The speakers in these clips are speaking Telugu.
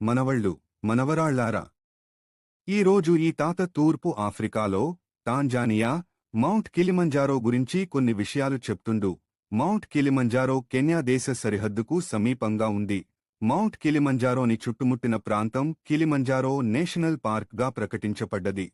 మనవళ్ళు మనవరాళ్ళారా! ఈరోజు ఈ తాత తూర్పు ఆఫ్రికాలో టాంజానియా మౌంట్ కిలిమంజారో గురించి కొన్ని విషయాలు చెప్తుండు. మౌంట్ కిలిమంజారో కెన్యా దేశ సరిహద్దుకు సమీపంగా ఉంది. మౌంట్ కిలిమంజారోని చుట్టుముట్టిన ప్రాంతం కిలిమంజారో నేషనల్ పార్క్గా ప్రకటించబడ్డది.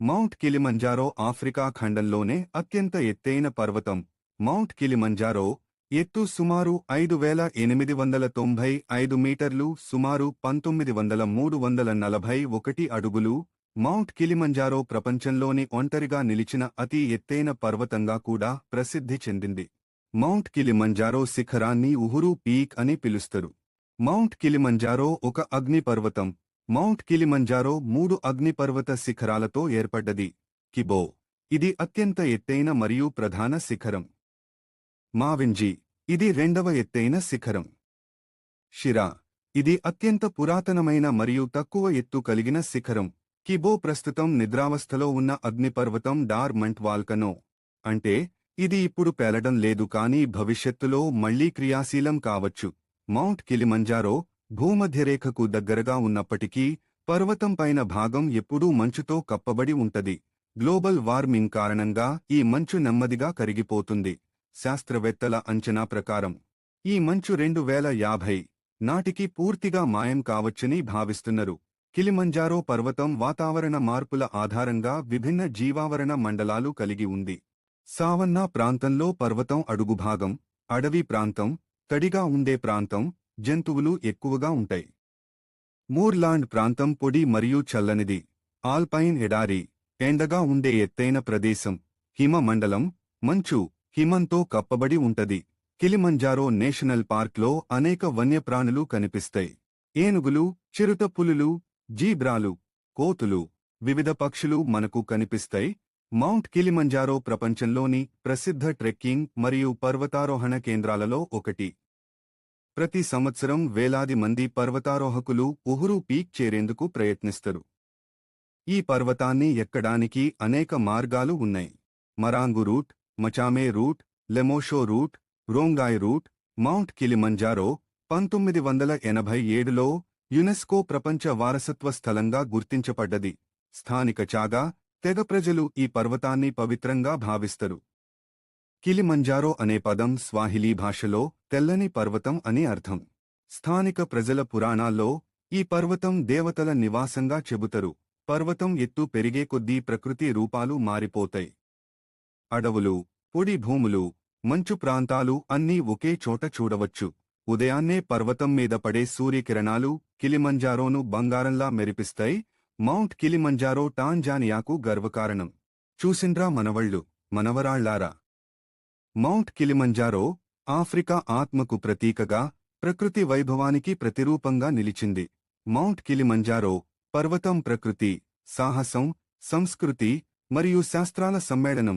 మౌంట్ కిలిమంజారో ఆఫ్రికా ఖండంలోనే అత్యంత ఎత్తైన పర్వతం. మౌంట్ కిలిమంజారో ఎత్తు సుమారు ఐదు వేల ఎనిమిది వందల తొంభై ఐదు మీటర్లు సుమారు పంతొమ్మిది వందల మూడు వందల నలభై ఒకటి అడుగులు మౌంట్ కిలిమంజారో ప్రపంచంలోని ఒంటరిగా నిలిచిన అతి ఎత్తైన పర్వతంగా కూడా ప్రసిద్ధి చెందింది. మౌంట్ కిలిమంజారో శిఖరాన్ని ఉహురు పీక్ అని పిలుస్తారు. మౌంట్ కిలిమంజారో ఒక అగ్నిపర్వతం. మౌంట్ కిలిమంజారో మూడు అగ్నిపర్వత శిఖరాలతో ఏర్పడ్డది. కిబో. ఇది అత్యంత ఎత్తైన మరియు ప్రధాన శిఖరం. మావింజి ఇది రెండవ ఎత్తైన శిఖరం. షిరా ఇది అత్యంత పురాతనమైన మరియు తక్కువ ఎత్తు కలిగిన శిఖరం. కిబో ప్రస్తుతం నిద్రావస్థలో ఉన్న అగ్నిపర్వతం డార్మంట్ వాల్కనో. అంటే ఇది ఇప్పుడు పేలడం లేదు కానీ భవిష్యత్తులో మళ్ళీ క్రియాశీలం కావచ్చు. మౌంట్ కిలిమంజారో భూమధ్యరేఖకు దగ్గరగా ఉన్నప్పటికీ పర్వతం పైన భాగం ఎప్పుడూ మంచుతో కప్పబడి ఉంటది. గ్లోబల్ వార్మింగ్ కారణంగా ఈ మంచు నెమ్మదిగా కరిగిపోతుంది. శాస్త్రవేత్తల అంచనా ప్రకారం ఈ మంచు రెండు వేల యాభై నాటికి పూర్తిగా మాయం కావచ్చని భావిస్తున్నారు. కిలిమంజారో పర్వతం వాతావరణ మార్పుల ఆధారంగా విభిన్న జీవావరణ మండలాలు కలిగి ఉంది. సావన్నా ప్రాంతంలో పర్వతం అడుగుభాగం అడవి ప్రాంతం తడిగా ఉండే ప్రాంతం జంతువులు ఎక్కువగా ఉంటాయి. మూర్లాండ్ ప్రాంతం పొడి మరియు చల్లనిది ఆల్పైన్ ఎడారి ఎండగా ఉండే ఎత్తైన ప్రదేశం హిమ మండలం మంచు హిమంతో కప్పబడి ఉంటది. కిలిమంజారో నేషనల్ పార్క్లో అనేక వన్యప్రాణులు కనిపిస్తాయి. ఏనుగులు చిరుత పులులు జీబ్రాలు కోతులు వివిధ పక్షులు మనకు కనిపిస్తాయి. మౌంట్ కిలిమంజారో ప్రపంచంలోని ప్రసిద్ధ ట్రెక్కింగ్ మరియు పర్వతారోహణ కేంద్రాలలో ఒకటి. ప్రతి సంవత్సరం వేలాది మంది పర్వతారోహకులు ఉహురు పీక్ చేరేందుకు ప్రయత్నిస్తారు. ఈ పర్వతాన్ని ఎక్కడానికి అనేక మార్గాలు ఉన్నాయి. Marangu route Machame route Lemosho route Rongai route mount Kilimanjaro పంతొమ్మిది వందల ఎనభై ఏడులో యునెస్కో ప్రపంచ వారసత్వ స్థలంగా గుర్తించబడ్డది. స్థానిక చాగా తెగ ప్రజలు ఈ పర్వతాన్ని పవిత్రంగా భావిస్తారు. కిలిమంజారో అనే పదం స్వాహిలీ భాషలో తెల్లని పర్వతం అని అర్థం. స్థానిక ప్రజల పురాణాల్లో ఈ పర్వతం దేవతల నివాసంగా చెబుతరు. పర్వతం ఎత్తు పెరిగే కొద్దీ ప్రకృతి రూపాలు మారిపోతాయి. అడవులు పొడి భూములు మంచు ప్రాంతాలు అన్నీ ఒకే చోట చూడవచ్చు. ఉదయాన్నే పర్వతం మీద పడే సూర్యకిరణాలు కిలిమంజారోను బంగారంలా మెరిపిస్తాయి. మౌంట్ కిలిమంజారో టాంజానియాకు గర్వకారణం. చూసిండ్రా మనవళ్ళు మనవరాళ్ళారా. మౌంట్ కిలిమంజారో ఆఫ్రికా ఆత్మకు ప్రతీకగా ప్రకృతి వైభవానికి ప్రతిరూపంగా నిలిచింది. మౌంట్ కిలిమంజారో పర్వతం ప్రకృతి సాహసం సంస్కృతి మరియు శాస్త్రాల సమ్మేళనం